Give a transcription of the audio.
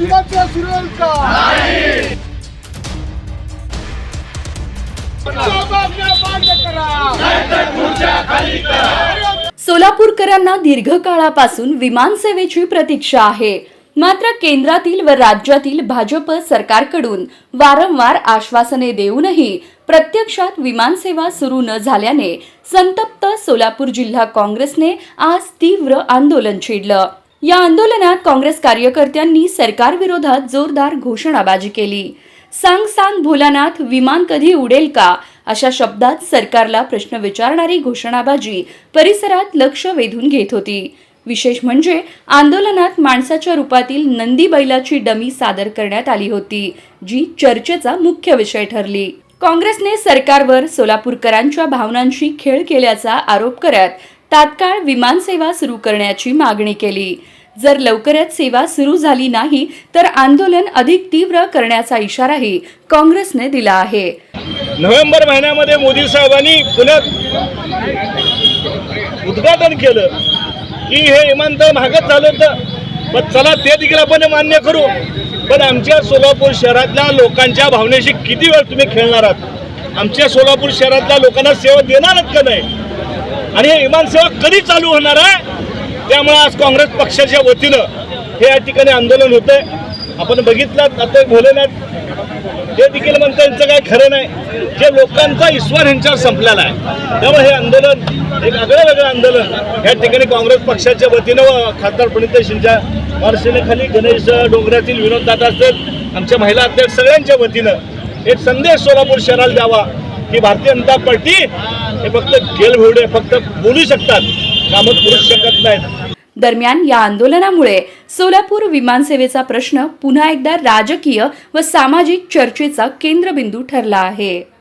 इराकच्या श्रीलंका सोलापूरकरांना दीर्घकाळापासून विमानसेवेची प्रतीक्षा आहे. मात्र केंद्रातील व राज्यातील भाजप सरकारकडून वारंवार आश्वासने देऊनही प्रत्यक्षात विमानसेवा सुरू न झाल्याने संतप्त सोलापूर जिल्हा काँग्रेसने आज तीव्र आंदोलन छेडलं. या आंदोलनात काँग्रेस कार्यकर्त्यांनी सरकारविरोधात जोरदार घोषणाबाजी केली. सांग सांग भोलानाथ विमान कधी उडेल का? अशा शब्दात सरकारला प्रश्न विचारणारी घोषणाबाजी परिसरात लक्ष वेधून घेत होती. विशेष म्हणजे आंदोलनात माणसाच्या रूपातील नंदी बैलाची डमी सादर करण्यात आली होती जी चर्चेचा मुख्य विषय ठरली. काँग्रेसने सरकारवर सोलापूरकरांच्या भावनांशी खेळ केल्याचा आरोप करत तात्काळ विमानसेवा सुरू करण्याची मागणी केली. जर लवकरच सेवा सुरू झाली नाही तर आंदोलन अधिक तीव्र करण्याचा इशाराही काँग्रेसने दिला आहे. नोव्हेंबर महिन्यामध्ये मोदी साहेबांनी पुण्यात उद्घाटन केलं. की हे विमानतळ महागत झालं होतं पण चला ते देखील आपण मान्य करू. पण आमच्या सोलापूर शहरातल्या लोकांच्या भावनेशी किती वेळ तुम्ही खेळणार आहात? आमच्या सोलापूर शहरातल्या लोकांना सेवा देणारच का नाही? आणि हे विमानसेवा कधी चालू होणार आहे? त्यामुळे आज काँग्रेस पक्षाच्या वतीनं हे या ठिकाणी आंदोलन होतंय. आपण बघितलं आता भोलेनाथ ते देखील म्हणतात यांचं काय खरं नाही. जे लोकांचा ईश्वर यांच्यावर संपलेला आहे. त्यामुळे हे आंदोलन एक आगळं वेगळं आंदोलन या ठिकाणी काँग्रेस पक्षाच्या वतीनं व खासदार प्रणित शिंच्या गणेश डोंगरातील विनोद दादा असतील आमच्या महिला अध्यक्ष सगळ्यांच्या वतीनं एक संदेश सोलापूर शहराला द्यावा. की भारतीय जनता पार्टी हे फक्त गेलभेवडे फक्त बोलू शकतात. कामं करू शकत नाहीत. दरम्यान या आंदोलनामुळे सोलापूर विमानसेवेचा प्रश्न पुन्हा एकदा राजकीय व सामाजिक चर्चेचा केंद्रबिंदू ठरला आहे.